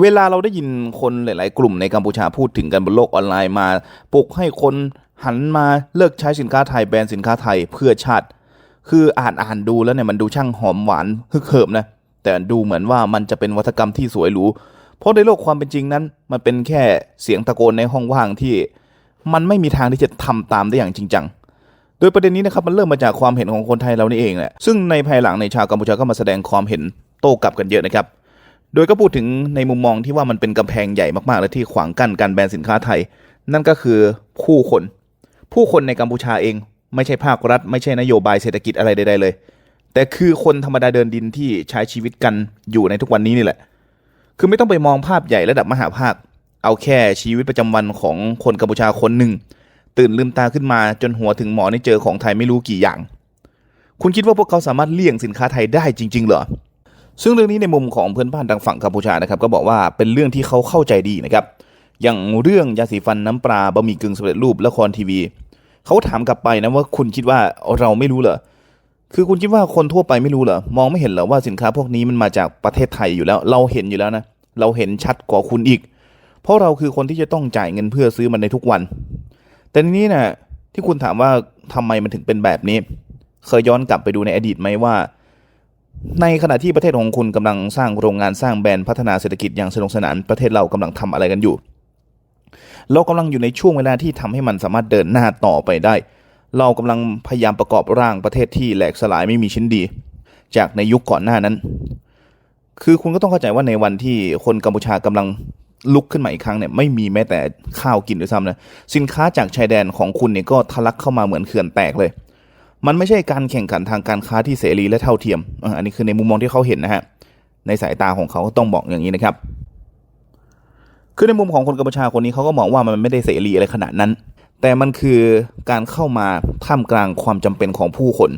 เวลาเราได้ยินคนหลาย ๆ กลุ่มในกัมพูชาพูดถึงกันบนโลกออนไลน์มาปลุกให้คนหันมาเลิกใช้สินค้าไทยแบรนด์สินค้าไทยเพื่อชาติคืออ่านอ่านดูแล้วเนี่ยมันดูช่างหอมหวานฮึกเหิมนะแต่ดูเหมือนว่ามันจะเป็นวัฒกรรมที่สวยหรูเพราะในโลกความเป็นจริงนั้น มันเป็นแค่เสียงตะโกนในห้องว่างที่ มันไม่มีทางที่จะทำตามได้อย่างจริงจังโดยประเด็นนี้นะครับมันเริ่มมาจากความเห็นของคนไทยเรานี่เองแหละซึ่งในภายหลังในชาวกัมพูชาก็มาแสดงความเห็นโต้กลับกันเยอะนะครับ โดยก็พูดถึงในมุมมองที่ว่ามันเป็นกำแพงใหญ่มากๆ และที่ขวางกั้นการแบนสินค้าไทย นั่นก็คือผู้คน ผู้คนในกัมพูชาเอง ไม่ใช่ภาครัฐ ไม่ใช่นโยบายเศรษฐกิจอะไรใดๆเลย แต่คือคนธรรมดาเดินดินที่ใช้ชีวิตกันอยู่ในทุกวันนี้นี่แหละ คือไม่ต้องไปมองภาพใหญ่ระดับมหาภาค เอาแค่ชีวิตประจำวันของคนกัมพูชาคนหนึ่งตื่นลืมตาขึ้นมาจนหัวถึงหมอนี่เจอของไทยไม่รู้กี่อย่าง คุณคิดว่าพวกเขาสามารถเลี่ยงสินค้าไทยได้จริง ๆ เหรอ ซึ่งเรื่องนี้ในมุมของเพื่อนบ้านทางฝั่งกัมพูชานะครับก็บอกว่าเป็นเรื่องที่เขาเข้าใจดีนะครับอย่างเรื่องยาสีฟันน้ำปลาบะหมี่กึ่งสำเร็จรูปละครทีวีเขาถามกลับไปนะว่าคุณคิดว่าเราไม่รู้เหรอคือคุณคิดว่าคนทั่วไปไม่รู้เหรอมองไม่เห็นเหรอว่าสินค้าพวกนี้มันมาจากประเทศไทยอยู่แล้ว เราเห็นอยู่แล้วนะเราเห็นชัดกว่าคุณอีก เพราะเราคือคนที่จะต้องจ่ายเงินเพื่อซื้อมันในทุกวัน แต่นี้นะที่คุณถามว่าทำไมมันถึงเป็นแบบนี้ เคยย้อนกลับไปดูในอดีตไหมว่า ในขณะที่ประเทศของคุณกำลังสร้างโรงงานสร้างแบรนด์พัฒนาเศรษฐกิจอย่างสนุกสนานประเทศเรากำลังทำอะไรกันอยู่ เรากำลังอยู่ในช่วงเวลาที่ทำให้มันสามารถเดินหน้าต่อไปได้ เรากำลังพยายามประกอบร่างประเทศที่แหลกสลายไม่มีชิ้นดี จากในยุคก่อนหน้านั้น คือคุณก็ต้องเข้าใจว่าในวันที่คนกัมพูชากำลังลุกขึ้นมาอีกครั้งเนี่ยไม่มีแม้แต่ข้าวกินด้วยซ้ำนะสินค้าจากชายแดนของคุณเนี่ยก็ทะลักเข้ามาเหมือนเขื่อนแตกเลย มันไม่ใช่การแข่งขันทางการค้าที่เสรีและเท่าเทียม อันนี้คือในมุมมองที่เขาเห็นนะฮะ ในสายตาของเขาต้องบอกอย่างนี้นะครับ คือในมุมของคนกัมพูชาคนนี้เขาก็มองว่ามันไม่ได้เสรีอะไรขนาดนั้น แต่มันคือการเข้ามาท่ามกลางความจำเป็นของผู้คน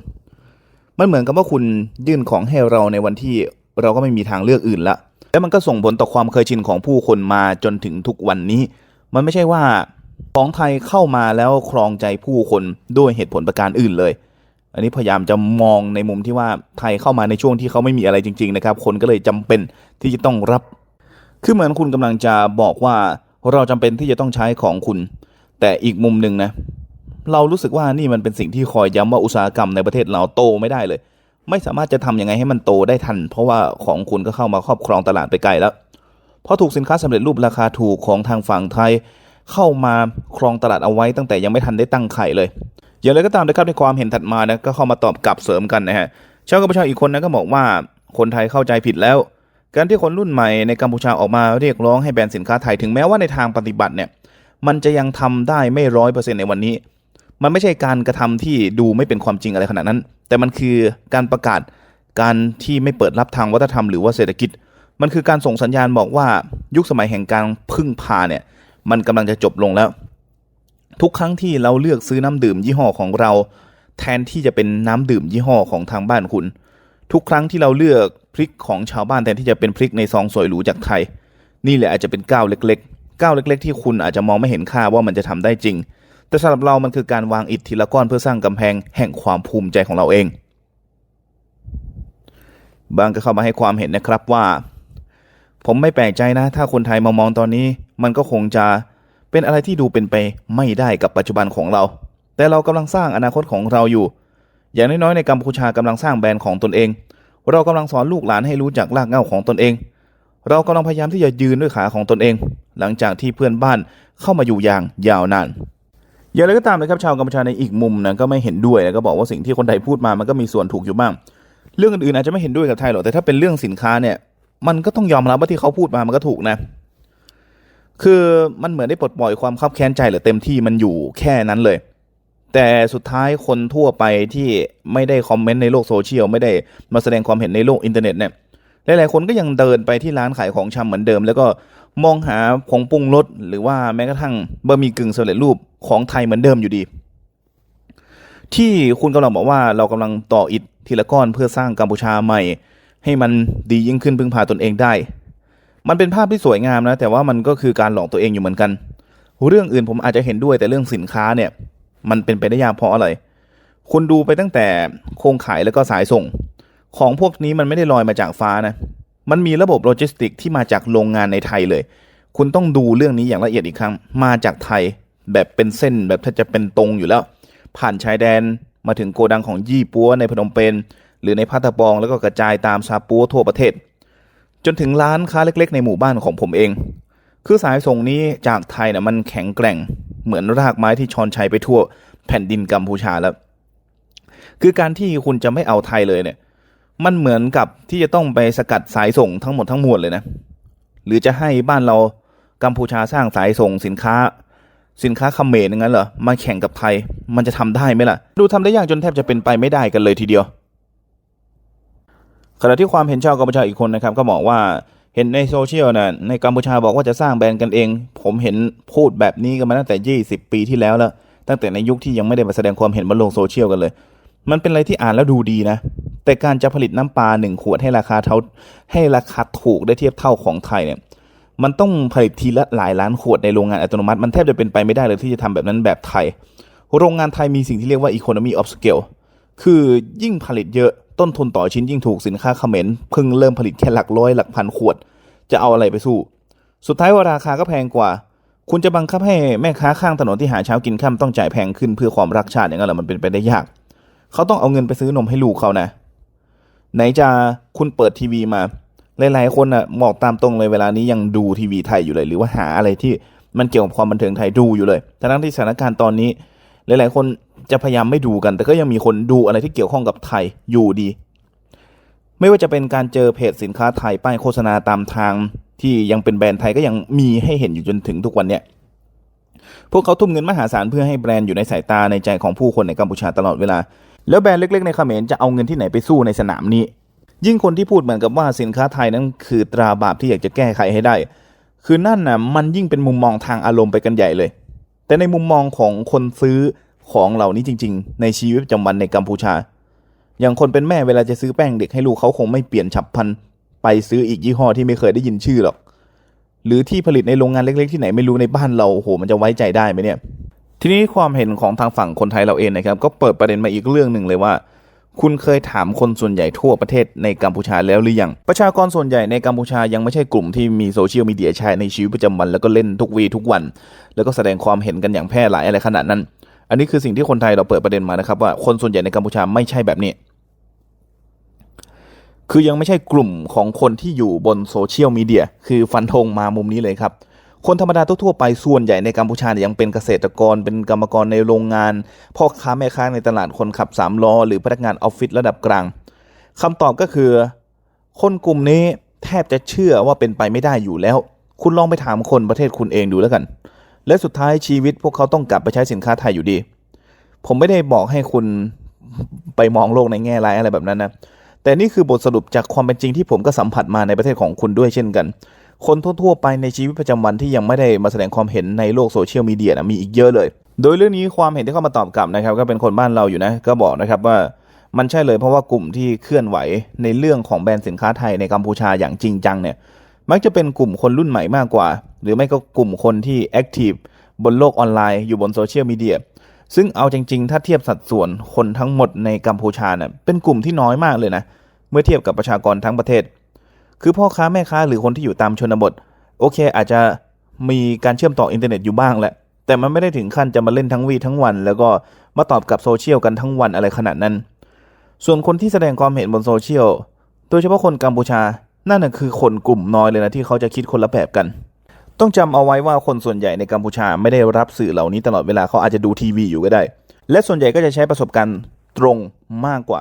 มันเหมือนกับว่าคุณยื่นของให้เราในวันที่เราก็ไม่มีทางเลือกอื่นละ และมันก็ส่งผลต่อความเคยชินของผู้คนมาจนถึงทุกวันนี้ มันไม่ใช่ว่าของไทยเข้ามาแล้วครองใจผู้คนด้วยเหตุผลประการอื่นเลย อันนี้พยายามจะมองในมุมที่ว่าไทยเข้ามาในช่วงที่เขาไม่มีอะไรจริง ๆ นะครับ คนก็เลยจำเป็นที่จะต้องรับ คือเหมือนคุณกำลังจะบอกว่าเราจำเป็นที่จะต้องใช้ของคุณ แต่อีกมุมหนึ่งนะ เรารู้สึกว่านี่มันเป็นสิ่งที่คอยย้ำว่าอุตสาหกรรมในประเทศเราโตไม่ได้เลย ไม่สามารถจะทำยังไงให้มันโตได้ทัน เพราะว่าของคุณก็เข้ามาครอบครองตลาดไปไกลแล้วเพราะถูกสินค้าสำเร็จรูปราคาถูกของทางฝั่งไทย เข้ามาครองตลาดเอาไว้ตั้งแต่ยังไม่ทันได้ตั้งไข่เลย อย่างไรก็ตามนะครับในความเห็นถัดมานะก็เข้ามาตอบกลับเสริมกันนะฮะชาวกัมพูชาอีกคนนะก็บอกว่าคนไทยเข้าใจผิดแล้ว การที่คนรุ่นใหม่ในกัมพูชาออกมาเรียกร้องให้แบนสินค้าไทยถึงแม้ว่าในทางปฏิบัติเนี่ยมันจะยังทำได้ไม่ร้อยเปอร์เซ็นต์ในวันนี้ มันไม่ใช่การกระทำที่ดูไม่เป็นความจริงอะไรขนาดนั้น แต่มันคือการประกาศการที่ไม่เปิดรับทางวัฒนธรรมหรือว่าเศรษฐกิจ มันคือการส่งสัญญาณบอกว่ายุคสมัยแห่งการพึ่งพาเนี่ยมันกำลังจะจบลงแล้ว ทุกครั้งที่เราเลือกซื้อน้ำดื่มยี่ห้อของเรา แทนที่จะเป็นน้ำดื่มยี่ห้อของทางบ้านคุณ ทุกครั้งที่เราเลือกพริกของชาวบ้านแทนที่จะเป็นพริกในซองสวยหรูจากไทย นี่แหละอาจจะเป็นก้าวเล็กๆก้าวเล็ก ๆ ที่คุณอาจจะมองไม่เห็นค่าว่ามันจะทำได้จริง แต่สำหรับเรามันคือการวางอิฐทีละก้อนเพื่อสร้างกำแพงแห่งความภูมิใจของเราเองบางก็เข้ามาให้ความเห็นนะครับว่า ผมไม่แปลกใจนะ ถ้าคนไทยมามองตอนนี้ มันก็คงจะ เป็นอะไรที่ดูเป็นไปไม่ได้กับปัจจุบันของเรา แต่เรากำลังสร้างอนาคตของเราอยู่ อย่างน้อยๆในกัมพูชากำลังสร้างแบรนด์ของตนเอง เรากำลังสอนลูกหลานให้รู้จักรากเหง้าของตนเอง เรากำลังพยายามที่จะยืนด้วยขาของตนเอง หลังจากที่เพื่อนบ้านเข้ามาอยู่อย่างยาวนานอย่างไรก็ตามนะครับชาวกัมพูชาในอีกมุมนะก็ไม่เห็นด้วยนะก็บอกว่าสิ่งที่คนไทยพูดมามันก็มีส่วนถูกอยู่บ้าง เรื่องอื่นๆอาจจะไม่เห็นด้วยกับไทยหรอกแต่ถ้าเป็นเรื่องสินค้าเนี่ยมันก็ต้องยอมรับว่าที่เขาพูดมามันก็ถูกนะ คือมันเหมือนได้ปลดปล่อยความคับแค้นใจหรือเต็มที่มันอยู่แค่นั้นเลย แต่สุดท้ายคนทั่วไปที่ไม่ได้คอมเมนต์ในโลกโซเชียลไม่ได้มาแสดงความเห็นในโลกอินเทอร์เน็ตเนี่ยหลายๆคนก็ยังเดินไปที่ร้านขายของชำเหมือนเดิม แล้วก็มองหาผงปรุงรสหรือว่าแม้กระทั่งบะหมี่กึ่งสำเร็จรูปของไทยเหมือนเดิมอยู่ดี ที่คุณกำลังบอกว่าเรากำลังต่ออิฐทีละก้อนเพื่อสร้างกัมพูชาใหม่ ให้มันดียิ่งขึ้นพึ่งพาตนเองได้ มันเป็นภาพที่สวยงามนะ แต่ว่ามันก็คือการหลอกตัวเองอยู่เหมือนกัน เรื่องอื่นผมอาจจะเห็นด้วยแต่เรื่องสินค้าเนี่ย มันเป็นไปได้ยากเพราะอะไรคุณดูไปตั้งแต่โครงข่ายแล้วก็สายส่ง ของพวกนี้มันไม่ได้ลอยมาจากฟ้านะ มันมีระบบโลจิสติกที่มาจากโรงงานในไทยเลย คุณต้องดูเรื่องนี้อย่างละเอียดอีกครั้ง มาจากไทยแบบเป็นเส้นแบบถ้าจะเป็นตรงอยู่แล้ว ผ่านชายแดนมาถึงโกดังของยี่ปัวในพนมเปญหรือในพัตตาบองแล้วก็กระจายตามซาปัวทั่วประเทศ จนถึงร้านค้าเล็กๆ ในหมู่บ้านของผมเอง คือสายส่งนี้จากไทยนะมันแข็งแกร่ง เหมือนรากไม้ที่ชอนชัยไปทั่วแผ่นดินกัมพูชาแล้ว คือการที่คุณจะไม่เอาไทยเลยเนี่ย มันเหมือนกับที่จะต้องไปสกัดสายส่งทั้งหมดทั้งมวลเลยนะ หรือจะให้บ้านเรากัมพูชาสร้างสายส่งสินค้า สินค้าเขมรอย่างนั้นเหรอ มาแข่งกับไทย มันจะทำได้ไหมล่ะ ดูทำได้ยากจนแทบจะเป็นไปไม่ได้กันเลยทีเดียว ขณะที่ความเห็นชาวกัมพูชาอีกคนนะครับก็บอกว่าเห็นในโซเชียลนะในกัมพูชาบอกว่าจะสร้างแบรนด์กันเอง ผมเห็นพูดแบบนี้กันมาตั้งแต่ 20 ปีที่แล้วแล้ว ตั้งแต่ในยุคที่ยังไม่ได้มาแสดงความเห็นบนโลกโซเชียลกันเลย มันเป็นอะไรที่อ่านแล้วดูดีนะ แต่การจะผลิตน้ำปลาหนึ่งขวดให้ราคาเท่าให้ราคาถูกได้เทียบเท่าของไทยเนี่ยมันต้องผลิตทีละหลายล้านขวดในโรงงานอัตโนมัติมันแทบจะเป็นไปไม่ได้เลยที่จะทำแบบนั้นแบบไทย โรงงานไทยมีสิ่งที่เรียกว่า economy of scale คือยิ่งผลิตเยอะ ต้นทุนต่อชิ้นยิ่งถูกสินค้าเขมรเพิ่งเริ่มผลิตแค่หลักร้อยหลักพันขวด จะเอาอะไรไปสู้ สุดท้ายว่าราคาก็แพงกว่า คุณจะบังคับให้แม่ค้าข้างถนนที่หาเช้ากินค่ำต้องจ่ายแพงขึ้นเพื่อความรักชาติอย่างนั้นหรอมันเป็นไปได้ยาก เขาต้องเอาเงินไปซื้อนมให้ลูกเขานะ ไหนจะคุณเปิดทีวีมาหลายๆคนน่ะบอกตามตรงเลยเวลานี้ยังดูทีวีไทยอยู่เลย หรือว่าหาอะไรที่มันเกี่ยวกับความบันเทิงไทยดูอยู่เลยทั้งที่สถานการณ์ตอนนี้ หลายๆ คน จะพยายามไม่ดูกัน แต่ก็ยังมีคนดูอะไรที่เกี่ยวข้องกับไทยอยู่ดี ไม่ว่าจะเป็นการเจอเพจสินค้าไทยป้ายโฆษณาตามทางที่ยังเป็นแบรนด์ไทยก็ยังมีให้เห็นอยู่จนถึงทุกวันเนี้ยพวกเขาทุ่มเงินมหาศาลเพื่อให้แบรนด์อยู่ในสายตาในใจของผู้คนในกัมพูชาตลอดเวลา แล้วแบรนด์เล็กๆในเขมรจะเอาเงินที่ไหนไปสู้ในสนามนี้ ยิ่งคนที่พูดเหมือนกับว่าสินค้าไทยนั้นคือตราบาปที่อยากจะแก้ไขให้ได้ คือนั่นน่ะมันยิ่งเป็นมุมมองทางอารมณ์ไปกันใหญ่เลย แต่ในมุมมองของคนซื้อ ของเหล่านี้จริง ๆ ในชีวิตประจำวันในกัมพูชา อย่างคนเป็นแม่เวลาจะซื้อแป้งเด็กให้ลูกเขาคงไม่เปลี่ยนฉับพลันไปซื้ออีกยี่ห้อที่ไม่เคยได้ยินชื่อหรอก หรือที่ผลิตในโรงงานเล็ก ๆ ที่ไหนไม่รู้ในบ้านเราโอ้โหมันจะไว้ใจได้ไหมเนี่ย ทีนี้ความเห็นของทางฝั่งคนไทยเราเองนะครับ ก็เปิดประเด็นมาอีกเรื่องหนึ่งเลยว่า คุณเคยถามคนส่วนใหญ่ทั่วประเทศในกัมพูชาแล้วหรือยังประชากรส่วนใหญ่ในกัมพูชายังไม่ใช่กลุ่มที่มีโซเชียลมีเดียใช้ในชีวิตประจำวันแล้วก็เล่นทุกวีทุกวัน แล้วก็แสดงความเห็นกันอย่างแพร่หลายอะไรขนาดนั้น อันนี้คือสิ่งที่คนไทยเราเปิดประเด็นมานะครับว่าคนส่วนใหญ่ในกัมพูชาไม่ใช่แบบนี้ คือยังไม่ใช่กลุ่มของคนที่อยู่บนโซเชียลมีเดียคือฟันธงมามุมนี้เลยครับ คนธรรมดาทั่วไปส่วนใหญ่ในกัมพูชายยังเป็นเกษตรกร เป็นกรรมกรในโรงงาน พ่อค้าแม่ค้าในตลาดคนขับสามล้อหรือพนักงานออฟฟิศระดับกลางคำตอบก็คือ คนกลุ่มนี้แทบจะเชื่อว่าเป็นไปไม่ได้อยู่แล้ว คุณลองไปถามคนประเทศคุณเองดูแล้วกัน และสุดท้ายชีวิตพวกเขาต้องกลับไปใช้สินค้าไทยอยู่ดี ผมไม่ได้บอกให้คุณไปมองโลกในแง่ร้ายอะไรแบบนั้นนะ แต่นี่คือบทสรุปจากความเป็นจริงที่ผมก็สัมผัสมาในประเทศของคุณด้วยเช่นกัน คนทั่วๆไปในชีวิตประจำวันที่ยังไม่ได้มาแสดงความเห็นในโลกโซเชียลมีเดียนะมีอีกเยอะเลย โดยเรื่องนี้ความเห็นที่เข้ามาตอบกลับนะครับ ก็เป็นคนบ้านเราอยู่นะ ก็บอกนะครับว่ามันใช่เลยเพราะว่ากลุ่มที่เคลื่อนไหวในเรื่องของแบรนด์สินค้าไทยในกัมพูชาอย่างจริงจังเนี่ย มักจะเป็นกลุ่มคนรุ่นใหม่มากกว่า หรือไม่ก็กลุ่มคนที่แอคทีฟบนโลกออนไลน์อยู่บนโซเชียลมีเดียซึ่งเอาจริงๆ ถ้าเทียบสัดส่วนคนทั้งหมดในกัมพูชาเนี่ยเป็นกลุ่มที่น้อยมากเลยนะ เมื่อเทียบกับประชากรทั้งประเทศ คือพ่อค้าแม่ค้าหรือคนที่อยู่ตามชนบท โอเค อาจจะมีการเชื่อมต่ออินเทอร์เน็ตอยู่บ้างแหละ แต่มันไม่ได้ถึงขั้นจะมาเล่นทั้งวีทั้งวัน แล้วก็มาตอบกับโซเชียลกันทั้งวันอะไรขนาดนั้น ส่วนคนที่แสดงความเห็นบนโซเชียล โดยเฉพาะคนกัมพูชา นั่นน่ะคือคนกลุ่มน้อยเลยนะที่เขาจะคิดคนละแบบกัน ต้องจำเอาไว้ว่าคนส่วนใหญ่ในกัมพูชาไม่ได้รับสื่อเหล่านี้ตลอดเวลาเขาอาจจะดูทีวีอยู่ก็ได้ และส่วนใหญ่ก็จะใช้ประสบการณ์ตรงมากกว่า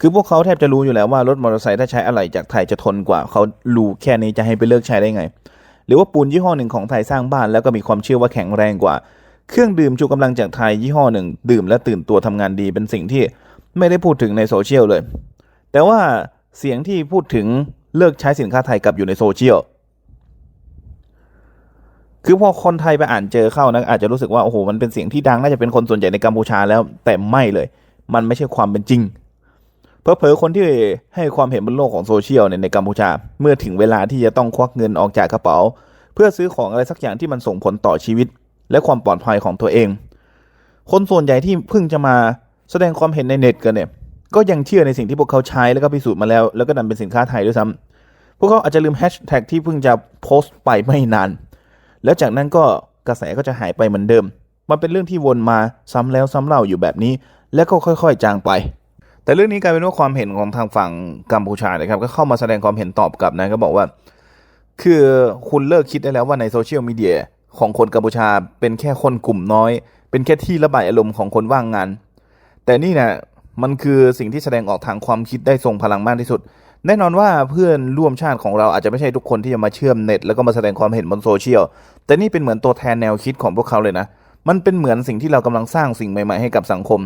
คือพวกเขาแทบจะรู้อยู่แล้วว่ารถมอเตอร์ไซค์ถ้าใช้อะไรจากไทยจะทนกว่า เขารู้แค่นี้จะให้ไปเลิกใช้ได้ไง หรือว่าปูนยี่ห้อหนึ่งของไทยสร้างบ้านแล้วก็มีความเชื่อว่าแข็งแรงกว่า เครื่องดื่มชูกำลังจากไทยยี่ห้อหนึ่ง ดื่มและตื่นตัวทำงานดีเป็นสิ่งที่ไม่ได้พูดถึงในโซเชียลเลย แต่ว่าเสียงที่พูดถึง เลิกใช้สินค้าไทยกลับอยู่ในโซเชียลคือพอคนไทยไปอ่านเจอเข้านะอาจจะรู้สึกว่าโอ้โหมันเป็นเสียงที่ดังน่าจะเป็นคนส่วนใหญ่ในกัมพูชาแล้ว แต่ไม่เลย มันไม่ใช่ความเป็นจริง เพอเพอคนที่ให้ความเห็นบนโลกของโซเชียลเนี่ยในกัมพูชา เมื่อถึงเวลาที่จะต้องควักเงินออกจากกระเป๋า เพื่อซื้อของอะไรสักอย่างที่มันส่งผลต่อชีวิต และความปลอดภัยของตัวเอง คนส่วนใหญ่ที่เพิ่งจะมาแสดงความเห็นในเน็ตกันเนี่ย ก็ยังเชื่อในสิ่งที่พวกเขาใช้แล้วก็พิสูจน์มาแล้ว แล้วก็นำเป็นสินค้าไทยด้วยซ้พวกเขาอาจจะลืมแฮชแท็กที่เพิ่งจะโพสต์ไปไม่นาน แล้วจากนั้นก็กระแสก็จะหายไปเหมือนเดิม มันเป็นเรื่องที่วนมาซ้ำแล้วซ้ำเล่าอยู่แบบนี้ แล้วก็ค่อยๆ จางไป แต่เรื่องนี้กลายเป็นว่าความเห็นของทางฝั่งกัมพูชานะครับ ก็เข้ามาแสดงความเห็นตอบกลับนะก็บอกว่า คือคุณเลิกคิดได้แล้วว่าในโซเชียลมีเดียของคนกัมพูชาเป็นแค่คนกลุ่มน้อย เป็นแค่ที่ระบายอารมณ์ของคนว่างงาน แต่นี่นะ มันคือสิ่งที่แสดงออกทางความคิดได้ทรงพลังมากที่สุด แน่นอนว่าเพื่อนร่วมชาติของเราอาจจะไม่ใช่ทุกคนที่จะมาเชื่อมเน็ตแล้วก็มาแสดงความเห็นบนโซเชียล แต่นี่เป็นเหมือนตัวแทนแนวคิดของพวกเขาเลยนะ มันเป็นเหมือนสิ่งที่เรากำลังสร้างสิ่งใหม่ๆให้กับสังคม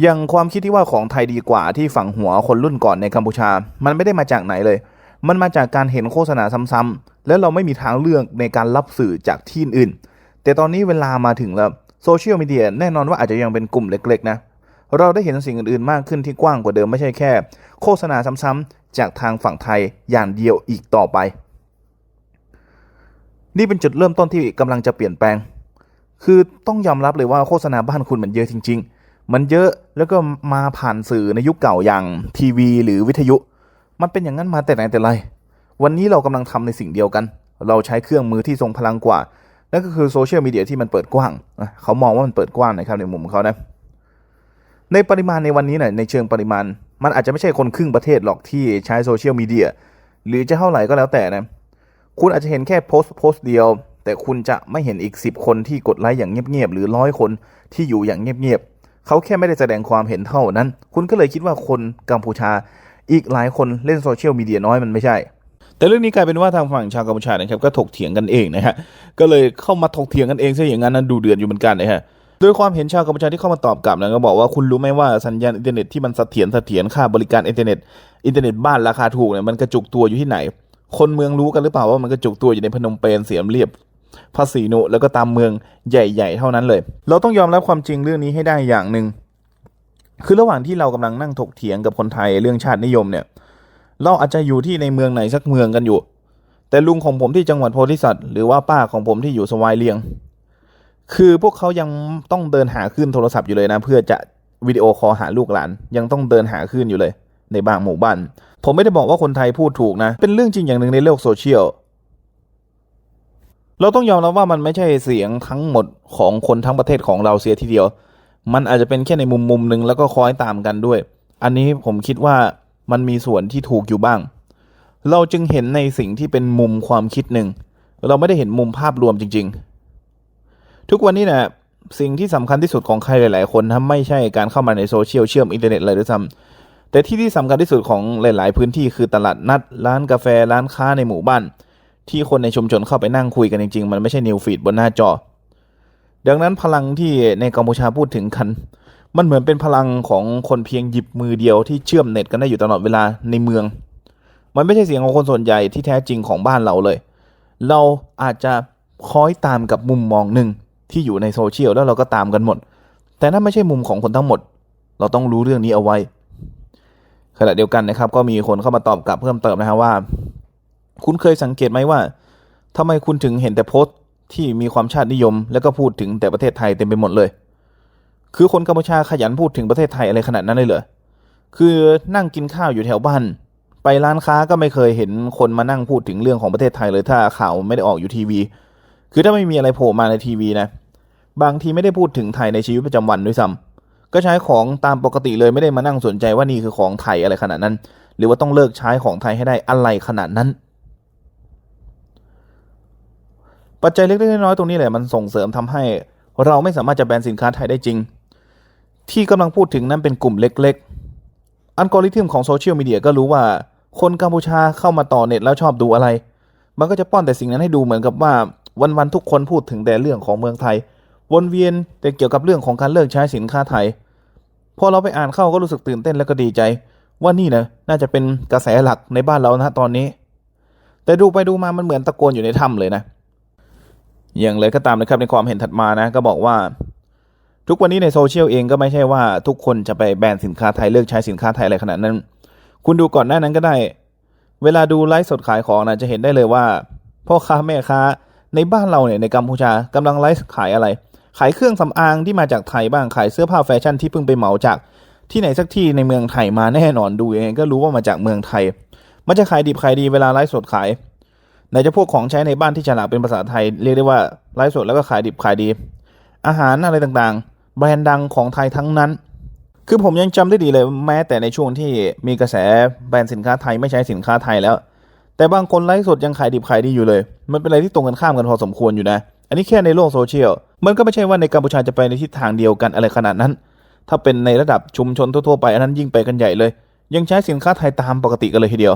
อย่างความคิดที่ว่าของไทยดีกว่าที่ฝังหัวคนรุ่นก่อนในกัมพูชา มันไม่ได้มาจากไหนเลย มันมาจากการเห็นโฆษณาซ้ำๆ แล้วเราไม่มีทางเลือกในการรับสื่อจากที่อื่น แต่ตอนนี้เวลามาถึงแล้วโซเชียลมีเดียแน่นอนว่าอาจจะยังเป็นกลุ่มเล็กๆนะ เราได้เห็นสิ่งอื่นๆมากขึ้นที่กว้างกว่าเดิมไม่ใช่แค่ โฆษณาซ้ำๆจากทางฝั่งไทยอย่างเดียวอีกต่อไป นี่เป็นจุดเริ่มต้นที่กำลังจะเปลี่ยนแปลง คือต้องยอมรับเลยว่าโฆษณาบ้านคุณมันเยอะจริง ๆ มันเยอะแล้วก็มาผ่านสื่อในยุคเก่าอย่างทีวี หรือวิทยุ มันเป็นอย่างนั้นมาแต่ไหนแต่ไรวันนี้เรากำลังทำในสิ่งเดียวกัน เราใช้เครื่องมือที่ทรงพลังกว่านั่นก็คือโซเชียลมีเดียที่มันเปิดกว้าง เขามองว่ามันเปิดกว้างนะครับในมุมของเขานะ ในปริมาณในวันนี้เนี่ยในเชิงปริมาณ มันอาจจะไม่ใช่คนครึ่งประเทศหรอกที่ใช้โซเชียลมีเดียหรือจะเท่าไหร่ก็แล้วแต่นะคุณอาจจะเห็นแค่โพสต์โพสต์เดียว แต่คุณจะไม่เห็นอีก 10 คนที่กดไลค์อย่างเงียบๆหรือร้อยคนที่อยู่อย่างเงียบๆเขาแค่ไม่ได้แสดงความเห็นเท่านั้น คุณก็เลยคิดว่าคนกัมพูชา อีกหลายคนเล่นโซเชียลมีเดียน้อยมันไม่ใช่แต่เรื่องนี้กลายเป็นว่าทางฝั่งชาวกัมพูชานะครับก็ถกเถียงกันเองนะฮะก็เลยเข้ามาถกเถียงกันเองซะอย่างนั้นนั้นดูเดือดอยู่เหมือนกันนะฮะ โดยความเห็นชาวกัมพูชาที่เข้ามาตอบกลับนะก็บอกว่าคุณรู้ไหมว่าสัญญาณอินเทอร์เน็ตที่มันเสถียรเสถียรค่าบริการอินเทอร์เน็ตอินเทอร์เน็ตบ้านราคาถูกเนี่ยมันกระจุกตัวอยู่ที่ไหน คนเมืองรู้กันหรือเปล่าว่ามันกระจุกตัวอยู่ในพนมเปญเสียมเรียบภาษีนุแล้วก็ตามเมืองใหญ่ ๆ เท่านั้นเลย เราต้องยอมรับความจริงเรื่องนี้ให้ได้อย่างหนึ่งคือระหว่างที่เรากำลังนั่งถกเถียงกับคนไทยเรื่องชาตินิยมเนี่ย เราอาจจะอยู่ที่ในเมืองไหนสักเมืองกันอยู่ แต่ลุงของผมที่จังหวัดโพธิสัตว์หรือว่าป้าของผมที่อยู่สวายเลียง คือพวกเขายังต้องเดินหาขึ้นโทรศัพท์อยู่เลยนะ เพื่อจะวิดีโอคอลหาลูกหลาน ยังต้องเดินหาขึ้นอยู่เลย ในบางหมู่บ้าน ผมไม่ได้บอกว่าคนไทยพูดถูกนะ เป็นเรื่องจริงอย่างหนึ่งในโลกโซเชียลเราต้องยอมรับว่ามันไม่ใช่เสียงทั้งหมดของคนทั้งประเทศของเราเสียทีเดียว มันอาจจะเป็นแค่ในมุมมุมหนึ่งแล้วก็คอยตามกันด้วย อันนี้ผมคิดว่ามันมีส่วนที่ถูกอยู่บ้าง เราจึงเห็นในสิ่งที่เป็นมุมความคิดหนึ่ง เราไม่ได้เห็นมุมภาพรวมจริง ๆ ทุกวันนี้นะสิ่งที่สำคัญที่สุดของใครหลาย ๆ คนนะไม่ใช่การเข้ามาในโซเชียลเชื่อมอินเทอร์เน็ตเลยด้วยซ้ำแต่ที่ที่สำคัญที่สุดของหลาย ๆ พื้นที่คือตลาดนัด ร้านกาแฟร้านค้าในหมู่บ้าน ที่คนในชุมชนเข้าไปนั่งคุยกันจริง ๆ มันไม่ใช่นิวฟีดบนหน้าจอ ดังนั้นพลังที่ในกัมพูชาพูดถึงกัน มันเหมือนเป็นพลังของคนเพียงหยิบมือเดียวที่เชื่อมเน็ตกันได้อยู่ตลอดเวลาในเมือง มันไม่ใช่เสียงของคนส่วนใหญ่ที่แท้จริงของบ้านเราเลย เราอาจจะคล้อยตามกับมุมมองหนึ่ง ที่อยู่ในโซเชียลแล้วเราก็ตามกันหมด แต่นั่นไม่ใช่มุมของคนทั้งหมด เราต้องรู้เรื่องนี้เอาไว้ ขณะเดียวกันนะครับ ก็มีคนเข้ามาตอบกลับเพิ่มเติมนะฮะว่า คุณเคยสังเกตไหมว่าทำไมคุณถึงเห็นแต่โพสต์ที่มีความชาตินิยม แล้วก็พูดถึงแต่ประเทศไทยเต็มไปหมดเลย คือคนกัมพูชาขยันพูดถึงประเทศไทยอะไรขนาดนั้นเลยเหรอคือนั่งกินข้าวอยู่แถวบ้าน ไปร้านค้าก็ไม่เคยเห็นคนมานั่งพูดถึงเรื่องของประเทศไทยเลยถ้าข่าวไม่ได้ออกอยู่ทีวี คือถ้าไม่มีอะไรโผล่มาในทีวีนะ บางทีไม่ได้พูดถึงไทยในชีวิตประจำวันด้วยซ้ำก็ใช้ของตามปกติเลยไม่ได้มานั่งสนใจว่านี่คือของไทยอะไรขนาดนั้น หรือว่าต้องเลิกใช้ของไทยให้ได้อะไรขนาดนั้น ปัจจัยเล็กๆน้อยๆตรงนี้แหละมันส่งเสริมทำให้เราไม่สามารถจะแบนสินค้าไทยได้จริง ที่กำลังพูดถึงนั้นเป็นกลุ่มเล็ก ๆ อัลกอริทึมของโซเชียลมีเดียก็รู้ว่าคนกัมพูชาเข้ามาต่อเน็ตแล้วชอบดูอะไร มันก็จะป้อนแต่สิ่งนั้นให้ดูเหมือนกับว่าวันๆทุกคนพูดถึงแต่เรื่องของเมืองไทย วนเวียนแต่เกี่ยวกับเรื่องของการเลิกใช้สินค้าไทยพอเราไปอ่านเข้าก็รู้สึกตื่นเต้นและก็ดีใจ ว่านี่นะน่าจะเป็นกระแสหลักในบ้านเรานะตอนนี้ แต่ดูไปดูมามันเหมือนตะโกนอยู่ในถ้ำเลยนะ อย่างไรก็ตามนะครับในความเห็นถัดมานะ ก็บอกว่า ทุกวันนี้ในโซเชียลเองก็ไม่ใช่ว่าทุกคนจะไปแบนสินค้าไทยเลิกใช้สินค้าไทยอะไรขนาดนั้น คุณดูก่อนหน้านั้นก็ได้ เวลาดูไลฟ์สดขายของนะจะเห็นได้เลยว่าพ่อค้าแม่ค้าในบ้านเราเนี่ยในกัมพูชากำลังไลฟ์ขายอะไร ขายเครื่องสำอางที่มาจากไทยบ้างขายเสื้อผ้าแฟชั่นที่เพิ่งไปเหมาจากที่ไหนสักที่ในเมืองไทยมาแน่นอนดูยังก็รู้ว่ามาจากเมืองไทย มันจะขายดิบขายดีเวลาไลฟ์สดขายไหนจะพวกของใช้ในบ้านที่ฉลากเป็นภาษาไทยเรียกได้ว่าไลฟ์สดแล้วก็ขายดิบขายดี อาหารอะไรต่างๆ แบรนด์ดังของไทยทั้งนั้น คือผมยังจำได้ดีเลยแม้แต่ในช่วงที่มีกระแสแบรนด์สินค้าไทยไม่ใช้สินค้าไทยแล้ว แต่บางคนไลฟ์สดยังขายดิบขายดีอยู่เลย มันเป็นอะไรที่ตรงกันข้ามกันพอสมควรอยู่นะ อันนี้แค่ในโลกโซเชียล มันก็ไม่ใช่ว่าในกัมพูชาจะไปในทิศทางเดียวกันอะไรขนาดนั้น ถ้าเป็นในระดับชุมชนทั่วๆไปอันนั้นยิ่งไปกันใหญ่เลย ยังใช้สินค้าไทยตามปกติกันเลยทีเดียว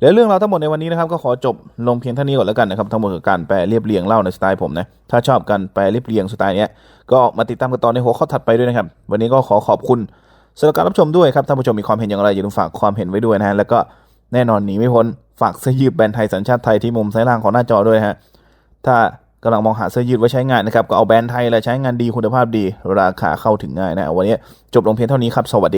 และเรื่องราวทั้งหมดในวันนี้นะครับก็ขอจบลงเพียงเท่านี้ก่อนแล้วกันนะครับทั้งหมดคือการแปลเรียบเรียงเล่าในสไตล์ผมนะ ถ้าชอบการแปลเรียบเรียงสไตล์เนี้ยก็มาติดตามกันต่อในหัวข้อถัดไปด้วยนะครับ วันนี้ก็ขอขอบคุณสำหรับการรับชมด้วยครับท่านผู้ชมมีความเห็นอย่างไรอย่าลืมฝากความเห็นไว้ด้วยนะฮะแล้วก็แน่นอนหนีไม่พ้น ฝากเสื้อยืดแบรนด์ไทยสัญชาติไทยที่มุมซ้ายล่างของหน้าจอด้วยฮะ ถ้ากำลังมองหาเสื้อยืดไว้ใช้งานนะครับ ก็เอาแบรนด์ไทยและใช้งานดีคุณภาพดี ราคาเข้าถึงง่ายนะ วันนี้จบลงเพียงเท่านี้ครับ สวัสดี